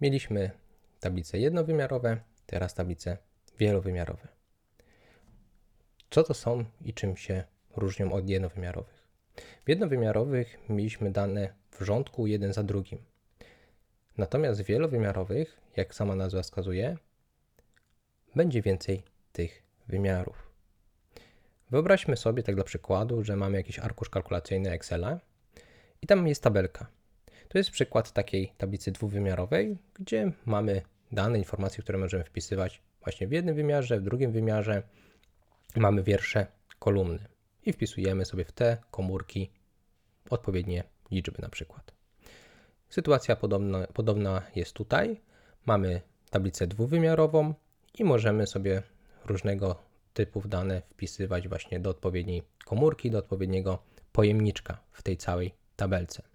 Mieliśmy tablice jednowymiarowe, teraz tablice wielowymiarowe. Co to są i czym się różnią od jednowymiarowych? W jednowymiarowych mieliśmy dane w rządku jeden za drugim. Natomiast w wielowymiarowych, jak sama nazwa wskazuje, będzie więcej tych wymiarów. Wyobraźmy sobie, tak dla przykładu, że mamy jakiś arkusz kalkulacyjny Excela i tam jest tabelka. To jest przykład takiej tablicy dwuwymiarowej, gdzie mamy dane, informacje, które możemy wpisywać właśnie w jednym wymiarze, w drugim wymiarze. Mamy wiersze, kolumny i wpisujemy sobie w te komórki odpowiednie liczby na przykład. Sytuacja podobna, podobna jest tutaj. Mamy tablicę dwuwymiarową i możemy sobie różnego typów dane wpisywać właśnie do odpowiedniej komórki, do odpowiedniego pojemniczka w tej całej tabelce.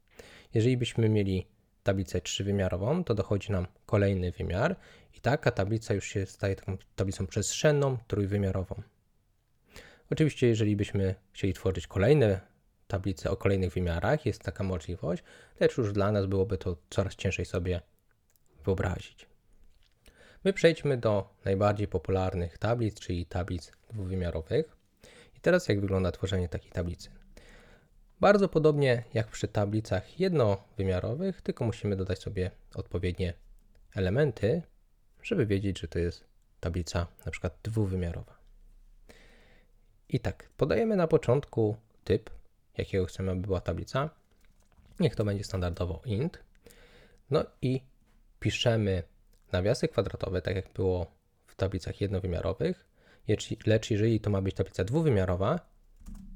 Jeżeli byśmy mieli tablicę trzywymiarową, to dochodzi nam kolejny wymiar i taka tablica już się staje taką tablicą przestrzenną, trójwymiarową. Oczywiście, jeżeli byśmy chcieli tworzyć kolejne tablice o kolejnych wymiarach, jest taka możliwość, lecz już dla nas byłoby to coraz ciężej sobie wyobrazić. My przejdźmy do najbardziej popularnych tablic, czyli tablic dwuwymiarowych. I teraz jak wygląda tworzenie takiej tablicy? Bardzo podobnie jak przy tablicach jednowymiarowych, tylko musimy dodać sobie odpowiednie elementy, żeby wiedzieć, że to jest tablica na przykład dwuwymiarowa. I tak, podajemy na początku typ, jakiego chcemy, aby była tablica. Niech to będzie standardowo int. No i piszemy nawiasy kwadratowe, tak jak było w tablicach jednowymiarowych, lecz jeżeli to ma być tablica dwuwymiarowa,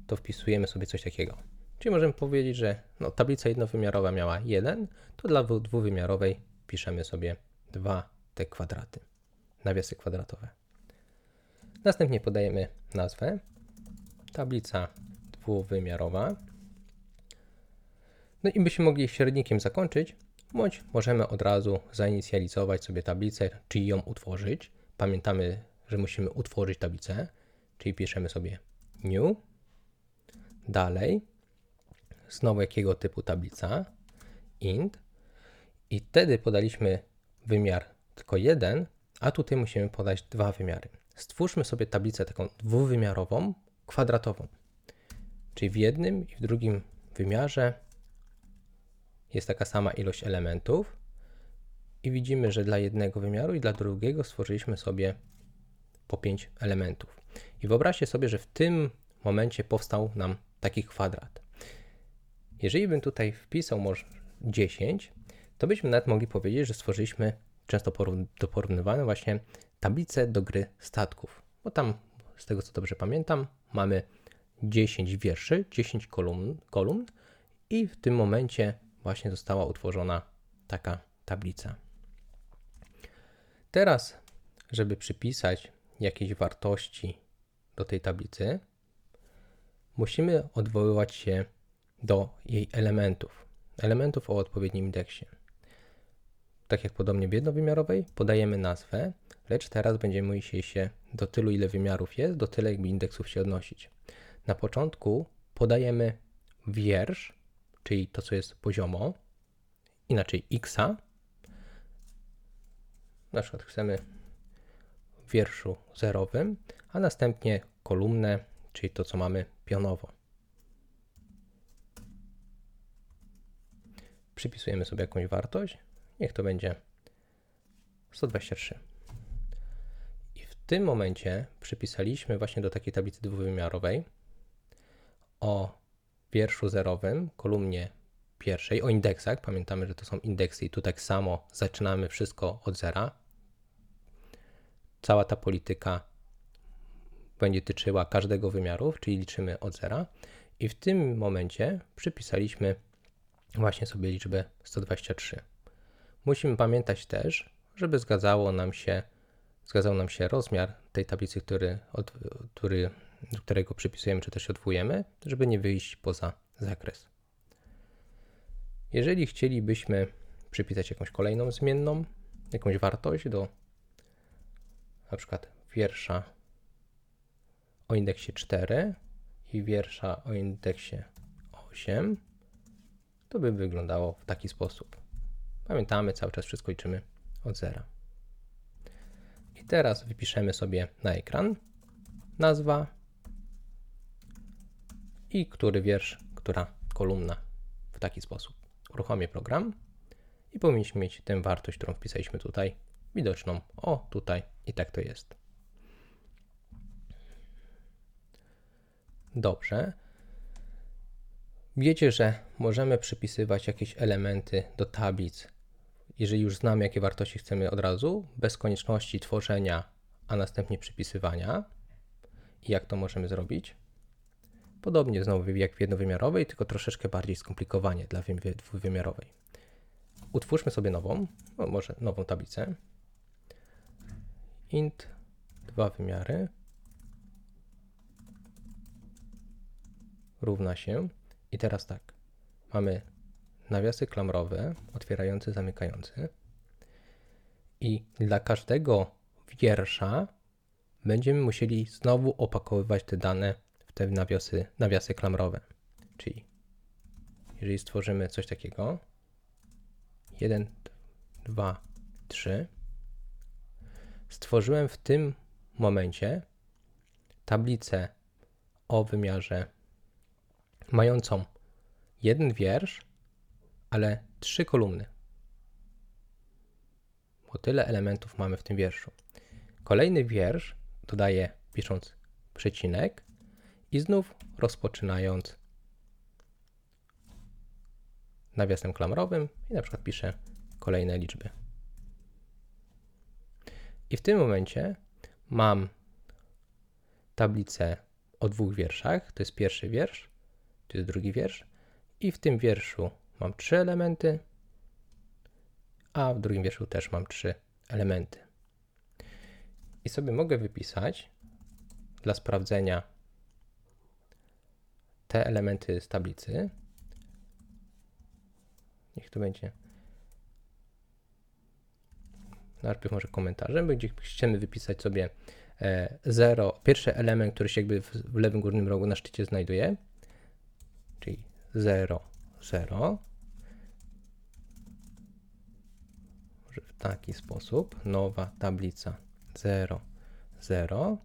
to wpisujemy sobie coś takiego. Czyli możemy powiedzieć, że no, tablica jednowymiarowa miała 1, to dla dwuwymiarowej piszemy sobie 2 te kwadraty, nawiasy kwadratowe. Następnie podajemy nazwę tablica dwuwymiarowa. No i byśmy mogli średnikiem zakończyć, bądź możemy od razu zainicjalizować sobie tablicę, czyli ją utworzyć. Pamiętamy, że musimy utworzyć tablicę, czyli piszemy sobie new. Dalej, znowu jakiego typu tablica, int. I wtedy podaliśmy wymiar tylko jeden, a tutaj musimy podać dwa wymiary. Stwórzmy sobie tablicę taką dwuwymiarową, kwadratową. Czyli w jednym i w drugim wymiarze jest taka sama ilość elementów i widzimy, że dla jednego wymiaru i dla drugiego stworzyliśmy sobie po 5 elementów. I wyobraźcie sobie, że w tym momencie powstał nam taki kwadrat. Jeżeli bym tutaj wpisał może 10, to byśmy nawet mogli powiedzieć, że stworzyliśmy często do porównywania właśnie tablicę do gry statków. Bo tam, z tego co dobrze pamiętam, mamy 10 wierszy, 10 kolumn, kolumn i w tym momencie właśnie została utworzona taka tablica. Teraz, żeby przypisać jakieś wartości do tej tablicy, musimy odwoływać się do jej elementów, elementów o odpowiednim indeksie. Tak jak podobnie w jednowymiarowej, podajemy nazwę, lecz teraz będziemy musieli się do tylu, ile wymiarów jest, do tyle jakby indeksów się odnosić. Na początku podajemy wiersz, czyli to, co jest poziomo, inaczej x. Na przykład chcemy w wierszu zerowym, a następnie kolumnę, czyli to, co mamy pionowo. Przypisujemy sobie jakąś wartość, niech to będzie 123. I w tym momencie przypisaliśmy właśnie do takiej tablicy dwuwymiarowej o wierszu zerowym, kolumnie pierwszej, o indeksach. Pamiętamy, że to są indeksy i tu tak samo zaczynamy wszystko od zera. Cała ta polityka będzie tyczyła każdego wymiaru, czyli liczymy od zera. I w tym momencie przypisaliśmy właśnie sobie liczbę 123. Musimy pamiętać też, żeby zgadzało nam się, zgadzał nam się rozmiar tej tablicy, który, od, który, do którego przypisujemy czy też odwołujemy, żeby nie wyjść poza zakres. Jeżeli chcielibyśmy przypisać jakąś kolejną zmienną, jakąś wartość do na przykład wiersza o indeksie 4 i wiersza o indeksie 8, to by wyglądało w taki sposób. Pamiętamy, cały czas wszystko liczymy od zera. I teraz wypiszemy sobie na ekran nazwa i który wiersz, która kolumna w taki sposób. Uruchomię program i powinniśmy mieć tę wartość, którą wpisaliśmy tutaj, widoczną. O, tutaj i tak to jest. Dobrze. Wiecie, że możemy przypisywać jakieś elementy do tablic, jeżeli już znamy, jakie wartości chcemy od razu, bez konieczności tworzenia, a następnie przypisywania. I jak to możemy zrobić? Podobnie znowu jak w jednowymiarowej, tylko troszeczkę bardziej skomplikowanie dla dwuwymiarowej. Utwórzmy sobie nową, no może nową tablicę. int dwa wymiary równa się i teraz tak, mamy nawiasy klamrowe, otwierający, zamykający. I dla każdego wiersza będziemy musieli znowu opakowywać te dane w te nawiasy, nawiasy klamrowe. Czyli jeżeli stworzymy coś takiego, 1, 2, 3, stworzyłem w tym momencie tablicę o wymiarze mającą jeden wiersz, ale trzy kolumny. Bo tyle elementów mamy w tym wierszu. Kolejny wiersz dodaję pisząc przecinek i znów rozpoczynając nawiasem klamrowym i na przykład piszę kolejne liczby. I w tym momencie mam tablicę o dwóch wierszach. To jest pierwszy wiersz, to jest drugi wiersz. I w tym wierszu mam trzy elementy, a w drugim wierszu też mam trzy elementy. I sobie mogę wypisać dla sprawdzenia te elementy z tablicy. Niech to będzie. Najpierw może komentarzem, będzie chcemy wypisać sobie 0, e, pierwszy element, który się jakby w lewym górnym rogu na szczycie znajduje, czyli 0, 0. Może w taki sposób, nowa tablica 0, 0.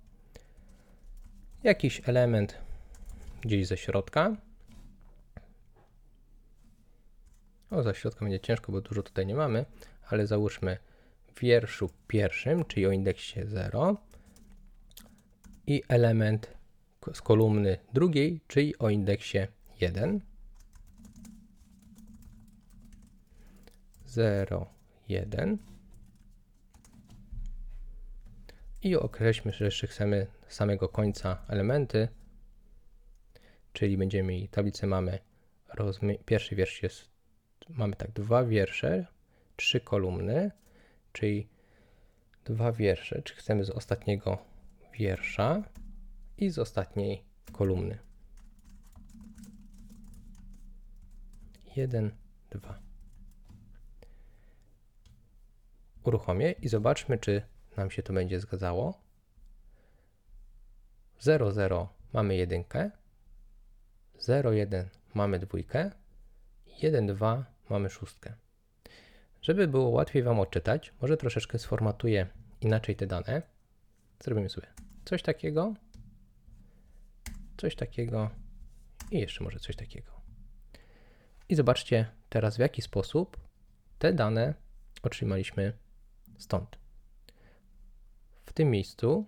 Jakiś element gdzieś ze środka. O, za środka będzie ciężko, bo dużo tutaj nie mamy, ale załóżmy w wierszu pierwszym, czyli o indeksie 0 i element z kolumny drugiej, czyli o indeksie 1. 0, 1 i określmy, że jeszcze chcemy samego końca elementy, czyli będziemy mieli tablicę mamy pierwszy wiersz jest mamy tak dwa wiersze, trzy kolumny, czyli dwa wiersze, czy chcemy z ostatniego wiersza i z ostatniej kolumny. Jeden, dwa. Uruchomię i zobaczmy, czy nam się to będzie zgadzało. 0, 0 mamy jedynkę, 0, 1 mamy dwójkę, 1, 2 mamy szóstkę. Żeby było łatwiej Wam odczytać, może troszeczkę sformatuję inaczej te dane. Zrobimy sobie coś takiego, coś takiego i jeszcze może coś takiego. I zobaczcie teraz w jaki sposób te dane otrzymaliśmy stąd. W tym miejscu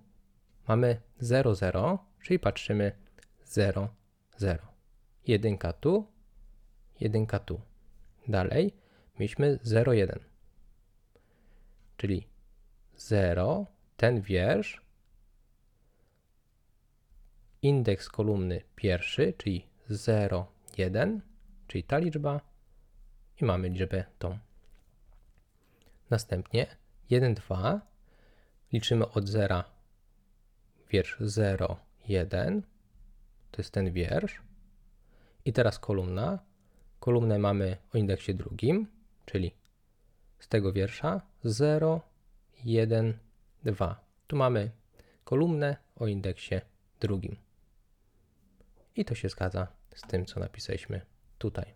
mamy 0, 0, czyli patrzymy 0, 0. Jedynka tu, jedynka tu. Dalej mieliśmy 0, 1. Czyli 0, ten wiersz, indeks kolumny pierwszy, czyli 0, 1, czyli ta liczba i mamy liczbę tą. Następnie 1, 2, liczymy od 0, wiersz 0, 1, to jest ten wiersz. I teraz kolumna. Kolumnę mamy o indeksie drugim, czyli z tego wiersza 0, 1, 2. Tu mamy kolumnę o indeksie drugim. I to się zgadza z tym, co napisaliśmy tutaj.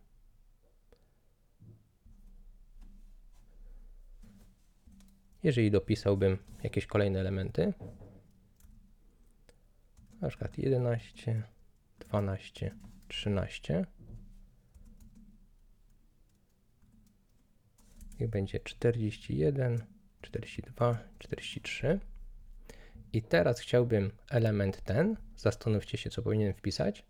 Jeżeli dopisałbym jakieś kolejne elementy, na przykład 11, 12, 13, i będzie 41, 42, 43. I teraz chciałbym element ten, zastanówcie się, co powinienem wpisać.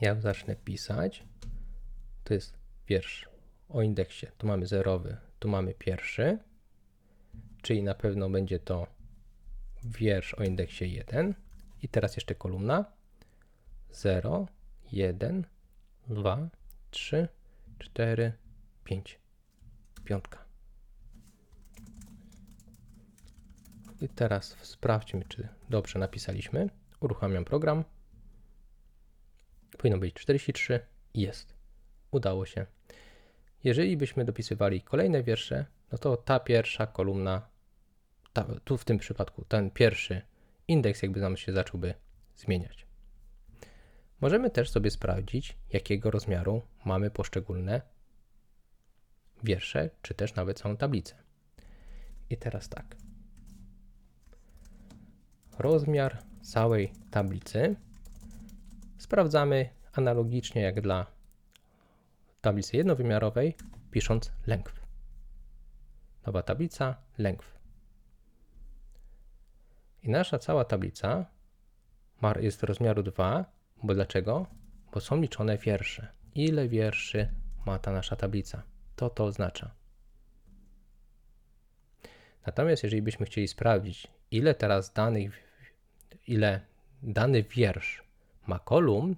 Jak zacznę pisać, to jest wiersz o indeksie. Tu mamy zerowy, tu mamy pierwszy, czyli na pewno będzie to wiersz o indeksie 1. I teraz jeszcze kolumna 0, 1, 2, 3, 4, 5. Piątka. I teraz sprawdźmy, czy dobrze napisaliśmy. Uruchamiam program. Powinno być 43. Jest. Udało się. Jeżeli byśmy dopisywali kolejne wiersze, no to ta pierwsza kolumna, ta, tu w tym przypadku ten pierwszy indeks jakby nam się zacząłby zmieniać. Możemy też sobie sprawdzić, jakiego rozmiaru mamy poszczególne wiersze, czy też nawet całą tablicę. I teraz tak. Rozmiar całej tablicy sprawdzamy analogicznie jak dla tablicy jednowymiarowej, pisząc length. Nowa tablica, length. I nasza cała tablica jest rozmiaru 2, bo dlaczego? Bo są liczone wiersze. Ile wierszy ma ta nasza tablica? To to oznacza. Natomiast jeżeli byśmy chcieli sprawdzić, ile teraz danych, ile dany wiersz ma kolumn,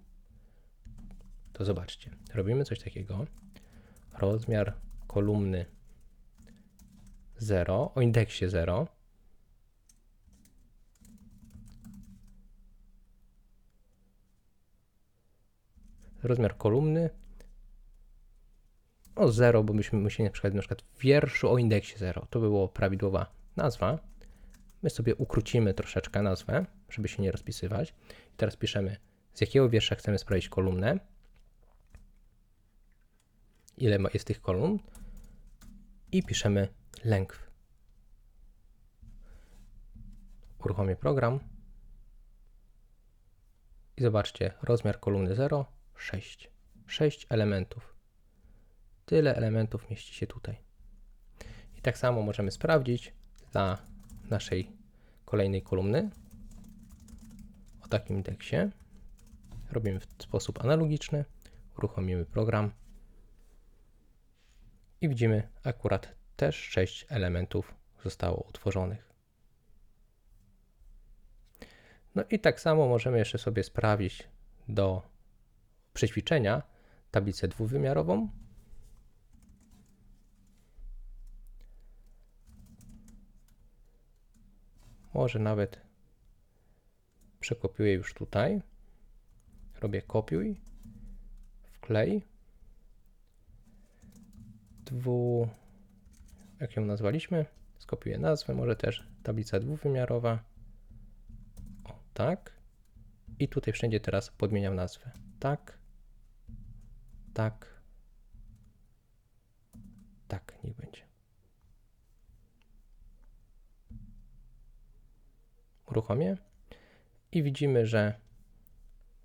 to zobaczcie, robimy coś takiego. Rozmiar kolumny 0 o indeksie 0 rozmiar kolumny o 0, bo byśmy musieli na przykład, na przykład wierszu o indeksie 0. To by było prawidłowa nazwa. My sobie ukrócimy troszeczkę nazwę, żeby się nie rozpisywać. I teraz piszemy, z jakiego wiersza chcemy sprawdzić kolumnę. Ile jest tych kolumn. I piszemy length. Uruchomię program. I zobaczcie, rozmiar kolumny 0, 6. 6 elementów. Tyle elementów mieści się tutaj. I tak samo możemy sprawdzić dla naszej kolejnej kolumny o takim indeksie. Robimy w sposób analogiczny. Uruchomimy program i widzimy akurat też 6 elementów zostało utworzonych. No i tak samo możemy jeszcze sobie sprawdzić do przećwiczenia tablicę dwuwymiarową Może nawet przekopiuję już tutaj. Robię kopiuj, wklej. Dwu, jak ją nazwaliśmy? Skopiuję nazwę, może też tablica dwuwymiarowa. O, tak. I tutaj wszędzie teraz podmieniam nazwę. Tak, tak, tak, niech będzie. uruchomię i widzimy, że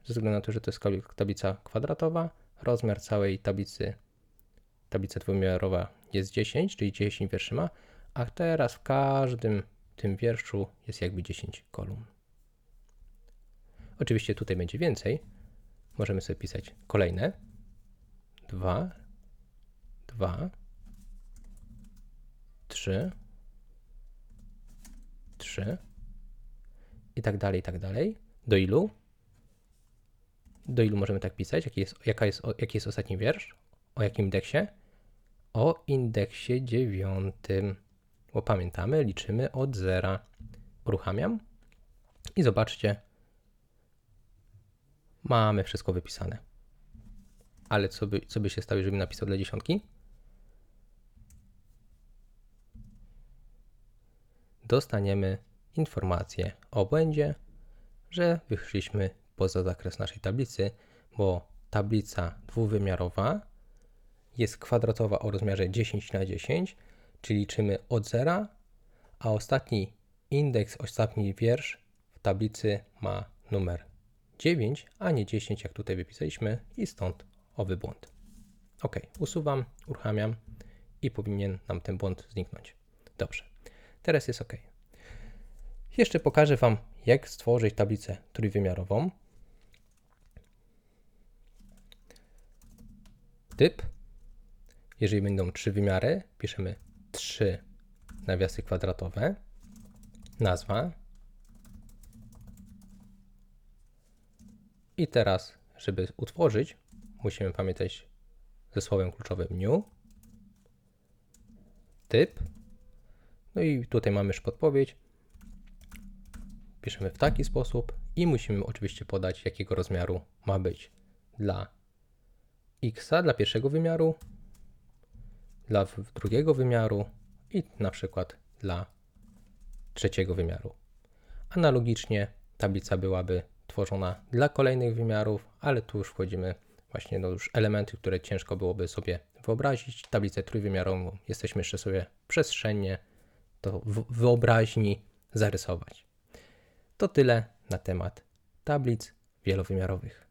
ze względu na to, że to jest tablica kwadratowa, rozmiar całej tablicy, tablica dwuwymiarowa jest 10, czyli 10 wierszy ma, a teraz w każdym tym wierszu jest jakby 10 kolumn. Oczywiście tutaj będzie więcej. Możemy sobie pisać kolejne. 2, 2, 3, 3, i tak dalej, i tak dalej. Do ilu? Do ilu możemy tak pisać? Jaki jest, jaka jest, jaki jest ostatni wiersz? O jakim indeksie? O indeksie dziewiątym. Bo pamiętamy, liczymy od zera. Uruchamiam i zobaczcie, mamy wszystko wypisane. Ale co by, co by się stało, jeżeli napisał dla dziesiątki? Dostaniemy informację o błędzie, że wyszliśmy poza zakres naszej tablicy, bo tablica dwuwymiarowa jest kwadratowa o rozmiarze 10 na 10, czyli liczymy od zera, a ostatni indeks, ostatni wiersz w tablicy ma numer 9, a nie 10, jak tutaj wypisaliśmy, i stąd owy błąd. OK, usuwam, uruchamiam i powinien nam ten błąd zniknąć. Dobrze, teraz jest OK. Jeszcze pokażę Wam, jak stworzyć tablicę trójwymiarową. Typ. Jeżeli będą trzy wymiary, piszemy trzy nawiasy kwadratowe. Nazwa. I teraz, żeby utworzyć, musimy pamiętać ze słowem kluczowym new. Typ. No i tutaj mamy już podpowiedź. Piszemy w taki sposób i musimy oczywiście podać, jakiego rozmiaru ma być dla x dla pierwszego wymiaru, dla drugiego wymiaru i na przykład dla trzeciego wymiaru. Analogicznie tablica byłaby tworzona dla kolejnych wymiarów, ale tu już wchodzimy właśnie do już elementy, które ciężko byłoby sobie wyobrazić. Tablicę trójwymiarową jesteśmy jeszcze sobie przestrzennie to wyobraźni zarysować. To tyle na temat tablic wielowymiarowych.